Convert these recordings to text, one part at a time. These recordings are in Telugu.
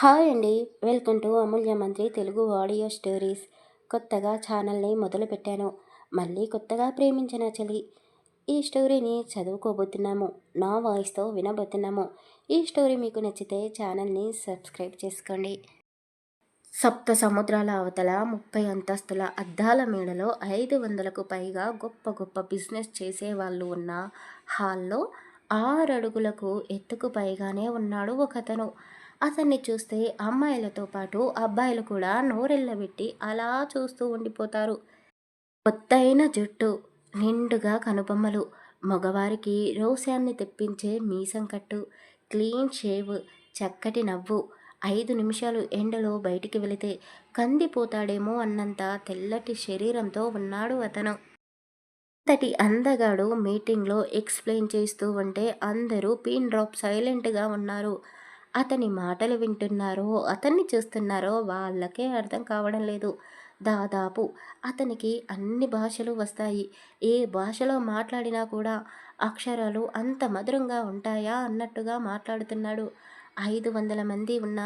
హాయ్ అండి. వెల్కమ్ టు అమూల్య మంత్రి తెలుగు ఆడియో స్టోరీస్. కొత్తగా ఛానల్ని మొదలుపెట్టాను మళ్ళీ కొత్తగా ప్రేమించిన చలి. ఈ స్టోరీని చదువుకోబోతున్నాము. నా వాయిస్తో వినబోతున్నాము. ఈ స్టోరీ మీకు నచ్చితే ఛానల్ని సబ్స్క్రైబ్ చేసుకోండి. సప్త సముద్రాల అవతల ముప్పై అంతస్తుల అద్దాల మేడలో ఐదు వందలకు పైగా గొప్ప గొప్ప బిజినెస్ చేసే వాళ్ళు ఉన్న హాల్లో ఆరు అడుగులకు ఎత్తుకు పైగానే ఉన్నాడు ఒకతను. అతన్ని చూస్తే అమ్మాయిలతో పాటు అబ్బాయిలు కూడా నోరెళ్ళబెట్టి అలా చూస్తూ ఉండిపోతారు. కొత్తైన జుట్టు నిండుగా కనుబొమ్మలు మగవారికి రోశాన్ని తెప్పించే మీసం కట్టు క్లీన్ షేవ్ చక్కటి నవ్వు ఐదు నిమిషాలు ఎండలో బయటికి వెళితే కందిపోతాడేమో అన్నంత తెల్లటి శరీరంతో ఉన్నాడు అతను. అంతటి అందగాడు మీటింగ్లో ఎక్స్ప్లెయిన్ చేస్తూ ఉంటే అందరూ పిన్ డ్రాప్ సైలెంట్గా ఉన్నారు. అతని మాటలు వింటున్నారో అతన్ని చూస్తున్నారో వాళ్ళకే అర్థం కావడం లేదు. దాదాపు అతనికి అన్ని భాషలు వస్తాయి. ఏ భాషలో మాట్లాడినా కూడా అక్షరాలు అంత మధురంగా ఉంటాయా అన్నట్టుగా మాట్లాడుతున్నాడు. ఐదు వందల మంది ఉన్న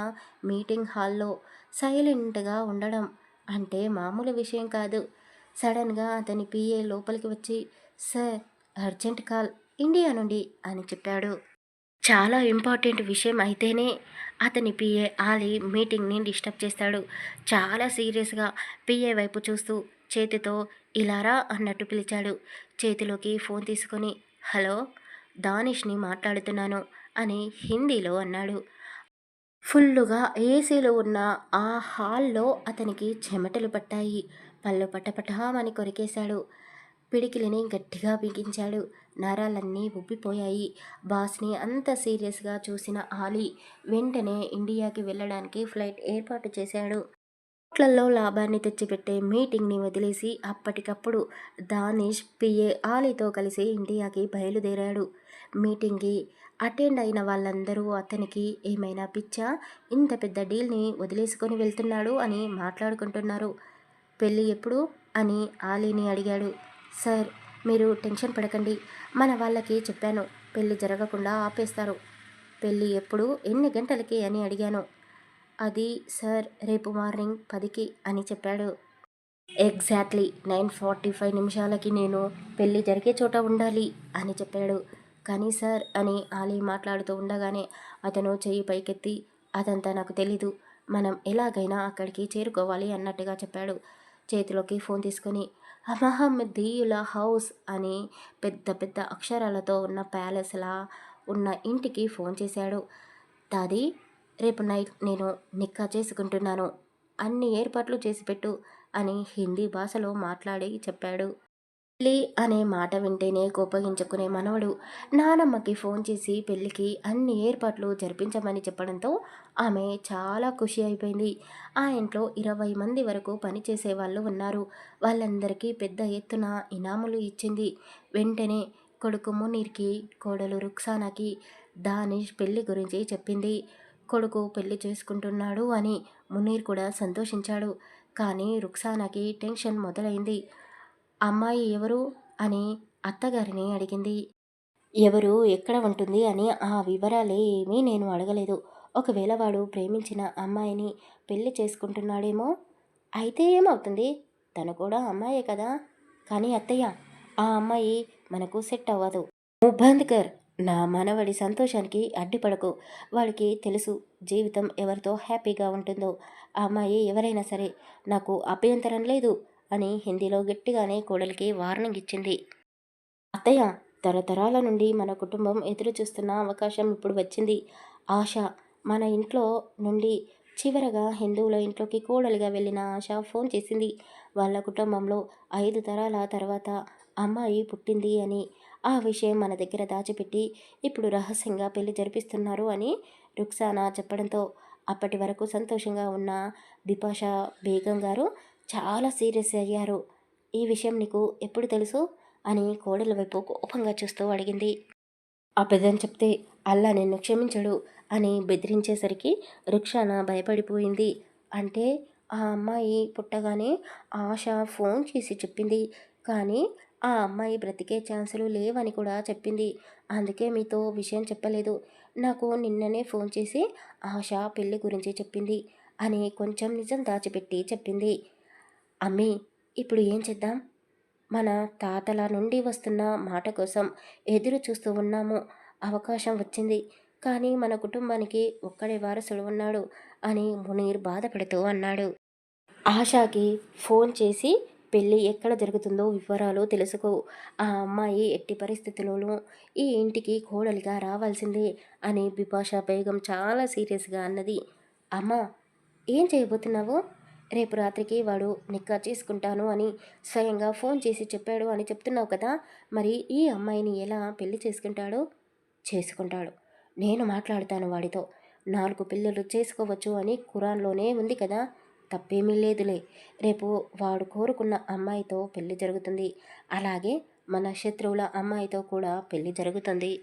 మీటింగ్ హాల్లో సైలెంట్గా ఉండడం అంటే మామూలు విషయం కాదు. సడన్గా అతని పిఏ లోపలికి వచ్చి సార్ అర్జెంట్ కాల్ ఇండియా నుండి అని చెప్పాడు. చాలా ఇంపార్టెంట్ విషయం అయితేనే అతని పిఏ ఆలి మీటింగ్ని డిస్టర్బ్ చేస్తాడు. చాలా సీరియస్గా పిఏ వైపు చూస్తూ చేతితో ఇలారా అన్నట్టు పిలిచాడు. చేతిలోకి ఫోన్ తీసుకొని హలో దానిష్ని మాట్లాడుతున్నాను అని హిందీలో అన్నాడు. ఫుల్లుగా ఏసీలో ఉన్న ఆ హాల్లో అతనికి చెమటలు పట్టాయి. పళ్ళు పటపటామని కొరికేశాడు. పిడికిలిని గట్టిగా బిగించాడు. నరాలన్నీ ఉబ్బిపోయాయి. బాస్ని అంత సీరియస్గా చూసిన ఆలీ వెంటనే ఇండియాకి వెళ్ళడానికి ఫ్లైట్ ఏర్పాటు చేశాడు. కోట్లలో లాభాన్ని తెచ్చిపెట్టే మీటింగ్ని వదిలేసి అప్పటికప్పుడు దానిష్ పిఏ ఆలీతో కలిసి ఇండియాకి బయలుదేరాడు. మీటింగ్కి అటెండ్ అయిన వాళ్ళందరూ అతనికి ఏమైనా పిచ్చా ఇంత పెద్ద డీల్ని వదిలేసుకొని వెళ్తున్నాడు అని మాట్లాడుకుంటున్నారు. పెళ్ళి ఎప్పుడు? అని ఆలీని అడిగాడు. సార్ మీరు టెన్షన్ పడకండి. మన వాళ్ళకి చెప్పాను. పెళ్ళి జరగకుండా ఆపేస్తారు. పెళ్ళి ఎప్పుడు? ఎన్ని గంటలకి అని అడిగాను. అది సార్ రేపు మార్నింగ్ పదికి అని చెప్పాడు. ఎగ్జాక్ట్లీ నైన్ ఫార్టీ ఫైవ్ నిమిషాలకి నేను పెళ్ళి జరిగే చోట ఉండాలి అని చెప్పాడు. కానీ సార్ అని ఆలీ మాట్లాడుతూ ఉండగానే అతను చెయ్యి పైకెత్తి అదంతా నాకు తెలీదు. మనం ఎలాగైనా అక్కడికి చేరుకోవాలి అన్నట్టుగా చెప్పాడు. చేతిలోకి ఫోన్ తీసుకొని అమహమ్మదీయుల హౌస్ అని పెద్ద పెద్ద అక్షరాలతో ఉన్న ప్యాలెస్లా ఉన్న ఇంటికి ఫోన్ చేశాడు. దాది రేపు నైట్ నేను నిక్కా చేసుకుంటున్నాను. అన్ని ఏర్పాట్లు చేసి పెట్టు అని హిందీ భాషలో మాట్లాడి చెప్పాడు. పెళ్ళి అనే మాట వింటేనే కోపగించుకునే మనవడు నానమ్మకి ఫోన్ చేసి పెళ్ళికి అన్ని ఏర్పాట్లు జరిపించమని చెప్పడంతో ఆమె చాలా ఖుషి అయిపోయింది. ఆ ఇంట్లో ఇరవై మంది వరకు పనిచేసే వాళ్ళు ఉన్నారు. వాళ్ళందరికీ పెద్ద ఎత్తున ఇనాములు ఇచ్చింది. వెంటనే కొడుకు మునీర్కి కోడలు రుక్సానాకి దానిష్ పెళ్ళి గురించి చెప్పింది. కొడుకు పెళ్ళి చేసుకుంటున్నాడు అని మునీర్ కూడా సంతోషించాడు. కానీ రుక్సానాకి టెన్షన్ మొదలైంది. అమ్మాయి ఎవరు అని అత్తగారిని అడిగింది. ఎవరు ఎక్కడ ఉంటుంది అని ఆ వివరాలే ఏమీ నేను అడగలేదు. ఒకవేళ వాడు ప్రేమించిన అమ్మాయిని పెళ్ళి చేసుకుంటున్నాడేమో అయితే ఏమవుతుంది? తను కూడా అమ్మాయే కదా? కానీ అత్తయ్య ఆ అమ్మాయి మనకు సెట్ అవ్వదు. ముబ్బంద్కర్ నా మనవడి సంతోషానికి అడ్డిపడకు. వాడికి తెలుసు జీవితం ఎవరితో హ్యాపీగా ఉంటుందో. ఆ అమ్మాయి ఎవరైనా సరే నాకు అభ్యంతరం లేదు. అని హిందీలో గట్టిగానే కోడలికి వార్నింగ్ ఇచ్చింది. అత్తయ్య తరతరాల నుండి మన కుటుంబం ఎదురు చూస్తున్న అవకాశం ఇప్పుడు వచ్చింది. ఆశ మన ఇంట్లో నుండి చివరగా హిందువుల ఇంట్లోకి కోడలిగా వెళ్ళిన ఆశ ఫోన్ చేసింది. వాళ్ళ కుటుంబంలో ఐదు తరాల తర్వాత అమ్మాయి పుట్టింది అని ఆ విషయం మన దగ్గర దాచిపెట్టి ఇప్పుడు రహస్యంగా పెళ్ళి జరిపిస్తున్నారు అని రుక్సానా చెప్పడంతో అప్పటి వరకు సంతోషంగా ఉన్న బిపాషా బేగం గారు చాలా సీరియస్ అయ్యారు. ఈ విషయం నీకు ఎప్పుడు తెలుసు? అని కోడల వైపు కోపంగా చూస్తూ అడిగింది. ఆ పెద్దని చెప్తే అల్లా నిన్ను క్షమించడు అని బెదిరించేసరికి రుక్షాన భయపడిపోయింది. అంటే ఆ అమ్మాయి పుట్టగానే ఆశ ఫోన్ చేసి చెప్పింది. కానీ ఆ అమ్మాయి బ్రతికే ఛాన్సులు లేవని కూడా చెప్పింది. అందుకే మీతో విషయం చెప్పలేదు. నాకు నిన్ననే ఫోన్ చేసి ఆశ పెళ్ళి గురించి చెప్పింది అని కొంచెం నిజం దాచిపెట్టి చెప్పింది. అమ్మీ ఇప్పుడు ఏం చేద్దాం? మన తాతల నుండి వస్తున్న మాట కోసం ఎదురు చూస్తూ ఉన్నాము. అవకాశం వచ్చింది. కానీ మన కుటుంబానికి ఒక్కడే వారసుడు ఉన్నాడు అని మునీర్ బాధపడుతూ అన్నాడు. ఆశాకి ఫోన్ చేసి పెళ్ళి ఎక్కడ జరుగుతుందో వివరాలు తెలుసుకో. ఆ అమ్మాయి ఎట్టి పరిస్థితుల్లోనూ ఈ ఇంటికి కోడలిగా రావాల్సిందే అని బిపాషా బేగం చాలా సీరియస్గా అన్నది. అమ్మ ఏం చేయబోతున్నావు? రేపు రాత్రికి వాడు నిక్కా చేసుకుంటాను అని స్వయంగా ఫోన్ చేసి చెప్పాడు అని చెప్తున్నావు కదా మరి ఈ అమ్మాయిని ఎలా పెళ్ళి చేసుకుంటాడో? చేసుకుంటాడు. నేను మాట్లాడతాను వాడితో. నాలుగు పిల్లలు చేసుకోవచ్చు అని ఖురాన్లోనే ఉంది కదా? తప్పేమీ లేదులే. రేపు వాడు కోరుకున్న అమ్మాయితో పెళ్ళి జరుగుతుంది. అలాగే మన శత్రువుల అమ్మాయితో కూడా పెళ్ళి జరుగుతుంది.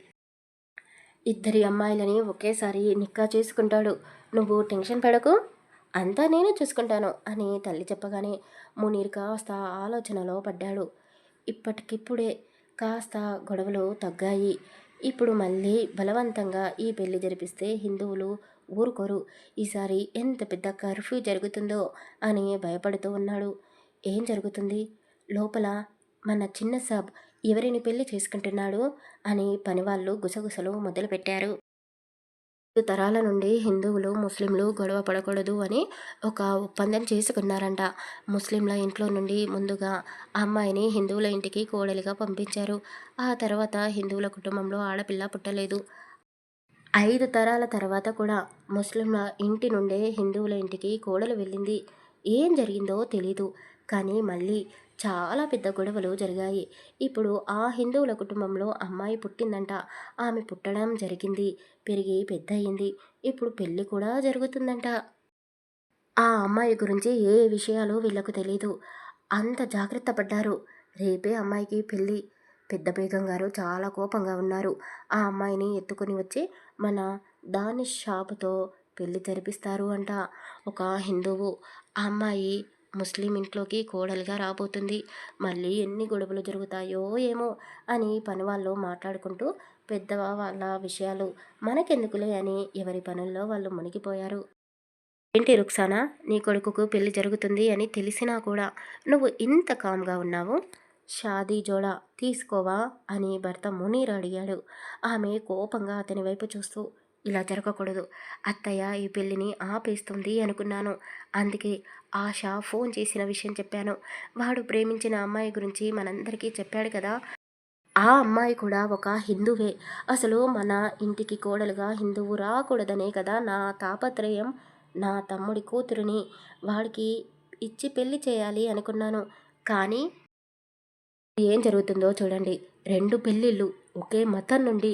ఇద్దరి అమ్మాయిలని ఒకేసారి నిక్కా చేసుకుంటాడు. నువ్వు టెన్షన్ పడకు. అంతా నేను చూసుకుంటాను అని తల్లి చెప్పగానే మునీర్ కాస్త ఆలోచనలో పడ్డాడు. ఇప్పటికిప్పుడే కాస్త గొడవలు తగ్గాయి. ఇప్పుడు మళ్ళీ బలవంతంగా ఈ పెళ్ళి జరిపిస్తే హిందువులు ఊరుకోరు. ఈసారి ఎంత పెద్ద కర్ఫ్యూ జరుగుతుందో అని భయపడుతూ ఉన్నాడు. ఏం జరుగుతుంది? లోపల మన చిన్న సాబ్ ఎవరిని పెళ్ళి చేసుకుంటున్నాడు అని పనివాళ్ళు గుసగుసలు మొదలుపెట్టారు. తరాల నుండి హిందువులు ముస్లింలు గొడవ పడకూడదు అని ఒక ఒప్పందం చేసుకున్నారంట. ముస్లింల ఇంట్లో నుండి ముందుగా అమ్మాయిని హిందువుల ఇంటికి కోడలిగా పంపించారు. ఆ తర్వాత హిందువుల కుటుంబంలో ఆడపిల్ల పుట్టలేదు. ఐదు తరాల తర్వాత కూడా ముస్లింల ఇంటి నుండే హిందువుల ఇంటికి కోడలు వెళ్ళింది. ఏం జరిగిందో తెలీదు. కానీ మళ్ళీ చాలా పెద్ద గొడవలు జరిగాయి. ఇప్పుడు ఆ హిందువుల కుటుంబంలో అమ్మాయి పుట్టిందంట. ఆమె పుట్టడం జరిగింది. పెరిగి పెద్ద అయింది ఇప్పుడు పెళ్ళి కూడా జరుగుతుందంట. ఆ అమ్మాయి గురించి ఏ విషయాలు వీళ్ళకు తెలియదు అంత జాగ్రత్త పడ్డారు. రేపే అమ్మాయికి పెళ్ళి పెద్ద బేగం గారు చాలా కోపంగా ఉన్నారు. ఆ అమ్మాయిని ఎత్తుకొని వచ్చి మన దాని షాపుతో పెళ్ళి జరిపిస్తారు అంట. ఒక హిందువు. ఆ అమ్మాయి ముస్లిం ఇంట్లోకి కోడలిగా రాబోతుంది. మళ్ళీ ఎన్ని గొడవలు జరుగుతాయో ఏమో అని పని వాళ్ళు మాట్లాడుకుంటూ పెద్ద వాళ్ళ విషయాలు మనకెందుకులే అని ఎవరి పనుల్లో వాళ్ళు మునిగిపోయారు. ఏంటి రుక్సానా? నీ కొడుకుకు పెళ్ళి జరుగుతుంది అని తెలిసినా కూడా నువ్వు ఇంత కామ్గా ఉన్నావు? షాదీ జోడా తీసుకోవా? అని భర్త మునీర్ అడిగాడు. ఆమె కోపంగా అతని వైపు చూస్తూ ఇలా జరగకూడదు. అత్తయ్య ఈ పెళ్ళిని ఆపేస్తుంది అనుకున్నాను. అందుకే ఆశ ఫోన్ చేసిన విషయం చెప్పాను. వాడు ప్రేమించిన అమ్మాయి గురించి మనందరికీ చెప్పాడు కదా. ఆ అమ్మాయి కూడా ఒక హిందువే. అసలు మన ఇంటికి కోడలుగా హిందువు రాకూడదనే కదా నా తాపత్రయం. నా తమ్ముడి కూతురిని వాడికి ఇచ్చి పెళ్ళి చేయాలి అనుకున్నాను. కానీ ఏం జరుగుతుందో చూడండి. రెండు పెళ్ళిళ్ళు ఒకే మతం నుండి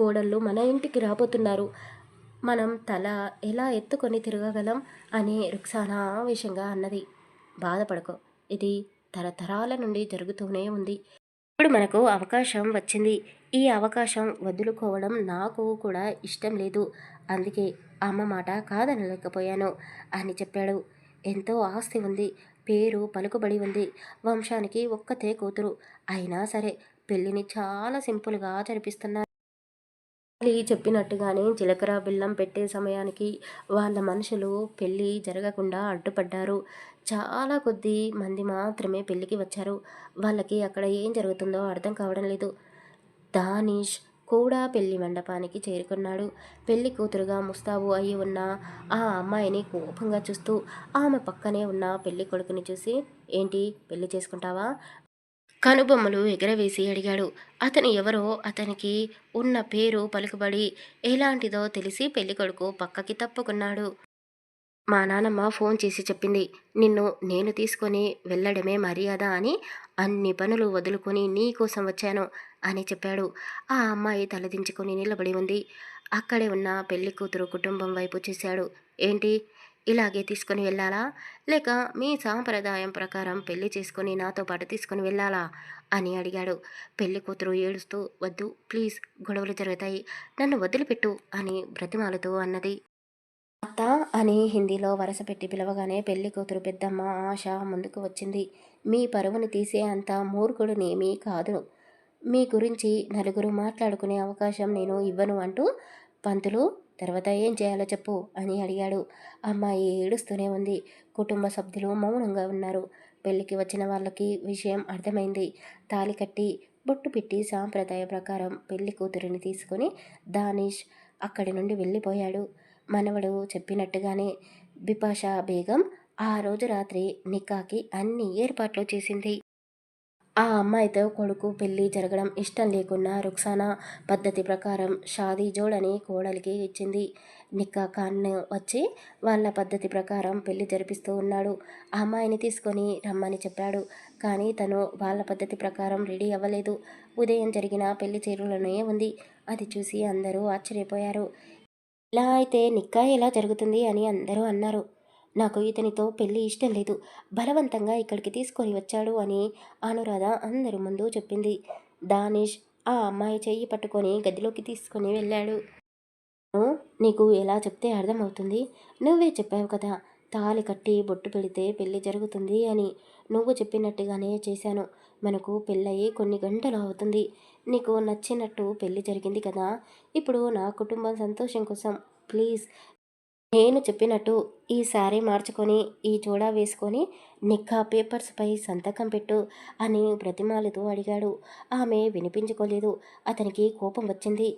కోడళ్ళు మన ఇంటికి రాబోతున్నారు. మనం తల ఎలా ఎత్తుకొని తిరగగలం అని రుక్సానా ఆవేశంగా అన్నది. బాధపడకు. ఇది తరతరాల నుండి జరుగుతూనే ఉంది. ఇప్పుడు మనకు అవకాశం వచ్చింది. ఈ అవకాశం వదులుకోవడం నాకు కూడా ఇష్టం లేదు. అందుకే అమ్మ మాట కాదనలేకపోయాను అని చెప్పాడు. ఎంతో ఆస్తి ఉంది. పేరు పలుకుబడి ఉంది. వంశానికి ఒక్కతే కూతురు. అయినా సరే పెళ్ళిని చాలా సింపుల్గా జరిపిస్తున్నారు. చెప్పినట్టుగానే జీలకర్ర బెల్లం పెట్టే సమయానికి వాళ్ళ మనుషులు పెళ్ళి జరగకుండా అడ్డుపడ్డారు. చాలా కొద్ది మంది మాత్రమే పెళ్ళికి వచ్చారు. వాళ్ళకి అక్కడ ఏం జరుగుతుందో అర్థం కావడం లేదు. దానిష్ కూడా పెళ్ళి మండపానికి చేరుకున్నాడు. పెళ్ళి కూతురుగా ముస్తాబు అయి ఉన్న ఆ అమ్మాయిని కోపంగా చూస్తూ ఆమె పక్కనే ఉన్న పెళ్ళి కొడుకుని చూసి ఏంటి పెళ్ళి చేసుకుంటావా? కనుబొమ్మలు ఎగరవేసి అడిగాడు. అతను ఎవరో అతనికి ఉన్న పేరు పలుకుబడి ఎలాంటిదో తెలిసి పెళ్ళికొడుకు పక్కకి తప్పుకున్నాడు. మా నానమ్మ ఫోన్ చేసి చెప్పింది నిన్ను నేను తీసుకొని వెళ్ళడమే మర్యాద అని అన్ని పనులు వదులుకొని నీకోసం వచ్చాను అని చెప్పాడు. ఆ అమ్మాయి తలదించుకొని నిలబడి ఉంది. అక్కడే ఉన్న పెళ్ళి కూతురు కుటుంబం వైపు చూశాడు. ఏంటి? ఇలాగే తీసుకొని వెళ్ళాలా? లేక మీ సాంప్రదాయం ప్రకారం పెళ్ళి చేసుకొని నాతో పాటు తీసుకొని వెళ్ళాలా? అని అడిగాడు. పెళ్ళి కూతురు ఏడుస్తూ వద్దు ప్లీజ్ గొడవలు జరుగుతాయి. నన్ను వదిలిపెట్టు అని బ్రతిమాలుతూ అన్నది. అత్త అని హిందీలో వరసపెట్టి పిలవగానే పెళ్ళి కూతురు పెద్దమ్మ ఆశ ముందుకు వచ్చింది. మీ పరువుని తీసే అంత మూర్ఖుడునేమీ కాదు. మీ గురించి నలుగురు మాట్లాడుకునే అవకాశం నేను ఇవ్వను అంటూ పంతులు తర్వాత ఏం చేయాలో చెప్పు అని అడిగాడు. అమ్మాయి ఏడుస్తూనే ఉంది. కుటుంబ సభ్యులు మౌనంగా ఉన్నారు. పెళ్ళికి వచ్చిన వాళ్ళకి విషయం అర్థమైంది. తాలి కట్టి బొట్టు పెట్టి సాంప్రదాయ ప్రకారం పెళ్ళి కూతురిని తీసుకొని దానిష్ అక్కడి నుండి వెళ్ళిపోయాడు. మనవడు చెప్పినట్టుగానే బిపాషా బేగం ఆ రోజు రాత్రి నికాకి అన్ని ఏర్పాట్లు చేసింది. ఆ అమ్మాయితో కొడుకు పెళ్ళి జరగడం ఇష్టం లేకున్నా రుక్సానా పద్ధతి ప్రకారం షాదీ జోడని కోడలికి ఇచ్చింది. నిక్కా ఖాన్ వచ్చి వాళ్ళ పద్ధతి ప్రకారం పెళ్ళి జరిపిస్తూ ఉన్నాడు. ఆ అమ్మాయిని తీసుకొని రమ్మని చెప్పాడు. కానీ తను వాళ్ళ పద్ధతి ప్రకారం రెడీ అవ్వలేదు. ఉదయం జరిగిన పెళ్ళి చీరలోనే ఉంది. అది చూసి అందరూ ఆశ్చర్యపోయారు. ఇలా అయితే నిక్కా ఎలా జరుగుతుంది అని అందరూ అన్నారు. నాకు ఇతనితో పెళ్ళి ఇష్టం లేదు. బలవంతంగా ఇక్కడికి తీసుకొని వచ్చాడు అని అనురాధ అందరి ముందు చెప్పింది. దానిష్ ఆ అమ్మాయి చెయ్యి పట్టుకొని గదిలోకి తీసుకొని వెళ్ళాడు. నీకు ఎలా చెప్తే అర్థమవుతుంది. నువ్వే చెప్పావు కదా తాళి కట్టి బొట్టు పెడితే పెళ్ళి జరుగుతుంది అని. నువ్వు చెప్పినట్టుగానే చేశాను. మనకు పెళ్ళయి కొన్ని గంటలు అవుతుంది. నీకు నచ్చినట్టు పెళ్ళి జరిగింది కదా. ఇప్పుడు నా కుటుంబం సంతోషం కోసం ప్లీజ్ నేను చెప్పినట్టు ఈ శారీ మార్చుకొని ఈ జోడా వేసుకొని నిక్కా పేపర్స్పై సంతకం పెట్టు అని బ్రతిమాలుతూ అడిగాడు. ఆమె వినిపించుకోలేదు. అతనికి కోపం వచ్చింది.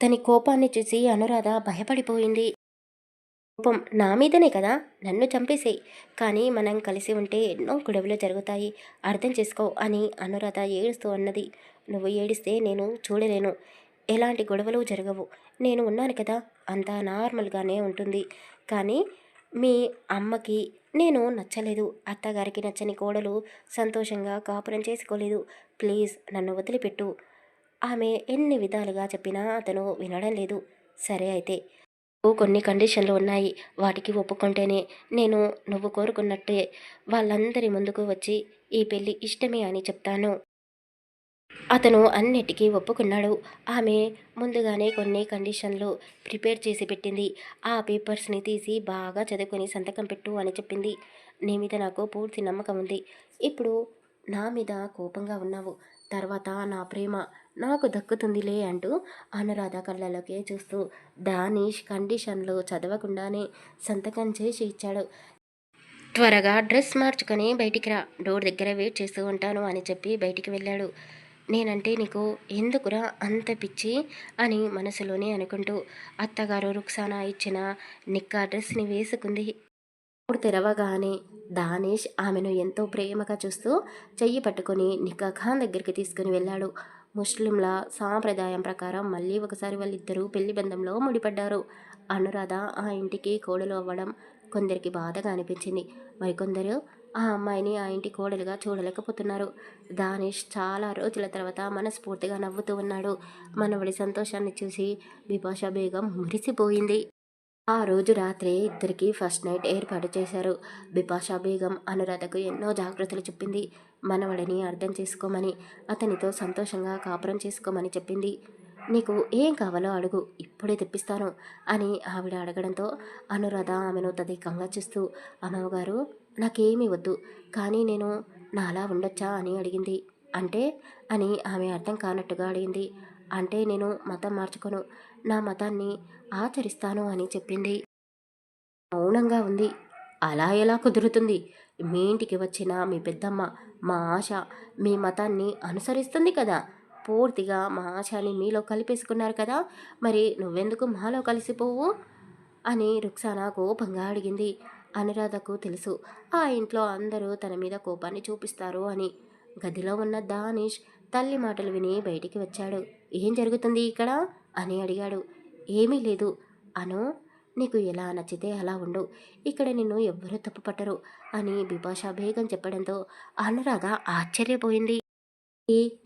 తని కోపాన్ని చూసి అనురాధ భయపడిపోయింది. కోపం నా మీదనే కదా? నన్ను చంపేసేయి. కానీ మనం కలిసి ఉంటే ఎన్నో గొడవలు జరుగుతాయి. అర్థం చేసుకో అని అనురాధ ఏడుస్తూ అన్నది. నువ్వు ఏడిస్తే నేను చూడలేను. ఎలాంటి గొడవలు జరగవు. నేను ఉన్నాను కదా అంతా నార్మల్గానే ఉంటుంది. కానీ మీ అమ్మకి నేను నచ్చలేదు. అత్తగారికి నచ్చని కోడలు సంతోషంగా కాపురం చేసుకోలేదు. ప్లీజ్ నన్ను వదిలిపెట్టు. ఆమె ఎన్ని విధాలుగా చెప్పినా అతను వినడం లేదు. సరే అయితే. కొన్ని కండిషన్లు ఉన్నాయి. వాటికి ఒప్పుకుంటేనే నేను నువ్వు కోరుకున్నట్టే. వాళ్ళందరి ముందుకు వచ్చి ఈ పెళ్ళి ఇష్టమే అని చెప్తాను. అతను అన్నిటికీ ఒప్పుకున్నాడు. ఆమె ముందుగానే కొన్ని కండిషన్లు ప్రిపేర్ చేసి పెట్టింది. ఆ పేపర్స్ని తీసి బాగా చదువుకొని సంతకం పెట్టు అని చెప్పింది. నీ మీద నాకు పూర్తి నమ్మకం ఉంది. ఇప్పుడు నా మీద కోపంగా ఉన్నావు. తర్వాత నా ప్రేమ నాకు దక్కుతుందిలే అంటూ అనురాధ కళ్ళలోకే చూస్తూ దానిష్ కండిషన్లు చదవకుండానే సంతకం చేసి ఇచ్చాడు. త్వరగా డ్రెస్ మార్చుకొని బయటికి రా. డోర్ దగ్గర వెయిట్ చేస్తూ ఉంటాను అని చెప్పి బయటికి వెళ్ళాడు. నేనంటే నీకు ఎందుకురా అంత పిచ్చి? అని మనసులోనే అనుకుంటూ అత్తగారు రుక్సానా ఇచ్చిన నిక్కా డ్రెస్ని వేసుకుంది. ఇప్పుడు తెరవగానే దానేష్ ఆమెను ఎంతో ప్రేమగా చూస్తూ చెయ్యి పట్టుకొని నిక్కా ఖాన్ దగ్గరికి తీసుకుని వెళ్ళాడు. ముస్లింల సాంప్రదాయం ప్రకారం మళ్ళీ ఒకసారి వాళ్ళిద్దరూ పెళ్ళి బంధంలో ముడిపడ్డారు. అనురాధ ఆ ఇంటికి కోడలు అవ్వడం కొందరికి బాధగా అనిపించింది. మరికొందరు ఆ అమ్మాయిని ఆ ఇంటి కోడలుగా చూడలేకపోతున్నారు. దానిష్ చాలా రోజుల తర్వాత మనస్ఫూర్తిగా నవ్వుతూ ఉన్నాడు. మనవడి సంతోషాన్ని చూసి బిపాషా బేగం మురిసిపోయింది. ఆ రోజు రాత్రి ఇద్దరికి ఫస్ట్ నైట్ ఏర్పాటు చేశారు. బిపాషా బేగం అనురాధకు ఎన్నో జాగ్రత్తలు చెప్పింది. మనవడిని అర్థం చేసుకోమని అతనితో సంతోషంగా కాపురం చేసుకోమని చెప్పింది. నీకు ఏం కావాలో అడుగు ఇప్పుడే తెప్పిస్తాను అని ఆవిడ అడగడంతో అనురాధ ఆమెను తదేకంగా చూస్తూ అమ్మగారు నాకేమీ వద్దు. కానీ నేను నాలా ఉండొచ్చా అని అడిగింది. అంటే అని ఆమె అర్థం కానట్టుగా అడిగింది. అంటే నేను మతం మార్చుకోను. నా మతాన్ని ఆచరిస్తాను అని చెప్పింది. మౌనంగా ఉంది. అలా ఎలా కుదురుతుంది? మీ ఇంటికి వచ్చిన మీ పెద్దమ్మ మా ఆశ మీ మతాన్ని అనుసరిస్తుంది కదా? పూర్తిగా మా ఆశని మీలో కలిపేసుకున్నారు కదా? మరి నువ్వెందుకు మాలో కలిసిపోవు? అని రుక్సానా కోపంగా అడిగింది. అనురాధకు తెలుసు. ఆ ఇంట్లో అందరూ తన మీద కోపాన్ని చూపిస్తారు అని. గదిలో ఉన్న దానిష్ తల్లి మాటలు విని బయటికి వచ్చాడు. ఏం జరుగుతుంది ఇక్కడ? అని అడిగాడు. ఏమీ లేదు. అను నీకు ఎలా నచ్చితే అలా ఉండు. ఇక్కడ నిన్ను ఎవ్వరూ తప్పుపట్టరు అని బిపాషా బేగం చెప్పడంతో అనురాధ ఆశ్చర్యపోయింది.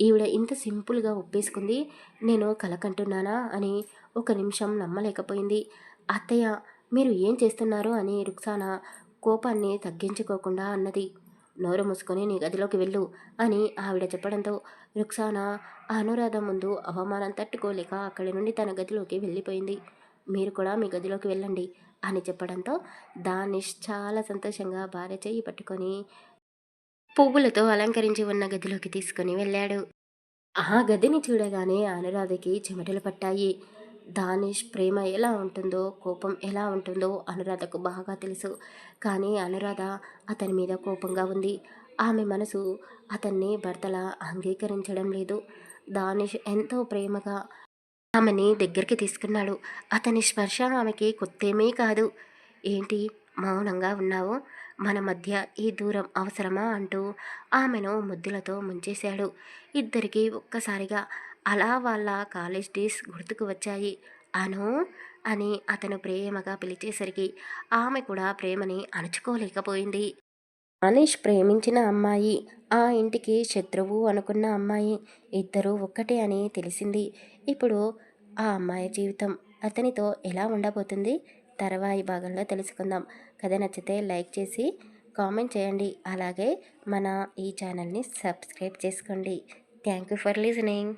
ఈవిడ ఇంత సింపుల్గా ఒప్పేసుకుంది. నేను కలకంటున్నానా? అని ఒక నిమిషం నమ్మలేకపోయింది. అత్తయ్య మీరు ఏం చేస్తున్నారు అని రుక్సానా కోపాన్ని తగ్గించుకోకుండా అన్నది. నోరు మూసుకొని నీ గదిలోకి వెళ్ళు అని ఆవిడ చెప్పడంతో రుక్సానా అనురాధ ముందు అవమానం తట్టుకోలేక అక్కడి నుండి తన గదిలోకి వెళ్ళిపోయింది. మీరు కూడా మీ గదిలోకి వెళ్ళండి అని చెప్పడంతో దానిష్ చాలా సంతోషంగా భార్య చేయి పట్టుకొని పువ్వులతో అలంకరించి ఉన్న గదిలోకి తీసుకుని వెళ్ళాడు. ఆ గదిని చూడగానే అనురాధకి చెమటలు పట్టాయి. దానిష్ ప్రేమ ఎలా ఉంటుందో కోపం ఎలా ఉంటుందో అనురాధకు బాగా తెలుసు. కానీ అనురాధ అతని మీద కోపంగా ఉంది. ఆమె మనసు అతన్ని భర్తలా అంగీకరించడం లేదు. దానిష్ ఎంతో ప్రేమగా ఆమెని దగ్గరికి తీసుకున్నాడు. అతని స్పర్శ ఆమెకి కొత్తేమీ కాదు. ఏంటి మౌనంగా ఉన్నావు? మన మధ్య ఈ దూరం అవసరమా? అంటూ ఆమెను ముద్దులతో ముంచేశాడు. ఇద్దరికీ ఒక్కసారిగా అలా వాళ్ళ కాలేజ్ డేస్ గుర్తుకు వచ్చాయి. అను అని అతను ప్రేమగా పిలిచేసరికి ఆమె కూడా ప్రేమని అణుచుకోలేకపోయింది. మనీష్ ప్రేమించిన అమ్మాయి ఆ ఇంటికి శత్రువు అనుకున్న అమ్మాయి ఇద్దరూ ఒక్కటే అని తెలిసింది. ఇప్పుడు ఆ అమ్మాయి జీవితం అతనితో ఎలా ఉండబోతుంది? తర్వాయి భాగంలో తెలుసుకుందాం. కథ నచ్చితే లైక్ చేసి కామెంట్ చేయండి. అలాగే మన ఈ ఛానల్ని సబ్స్క్రైబ్ చేసుకోండి. Thank you for listening.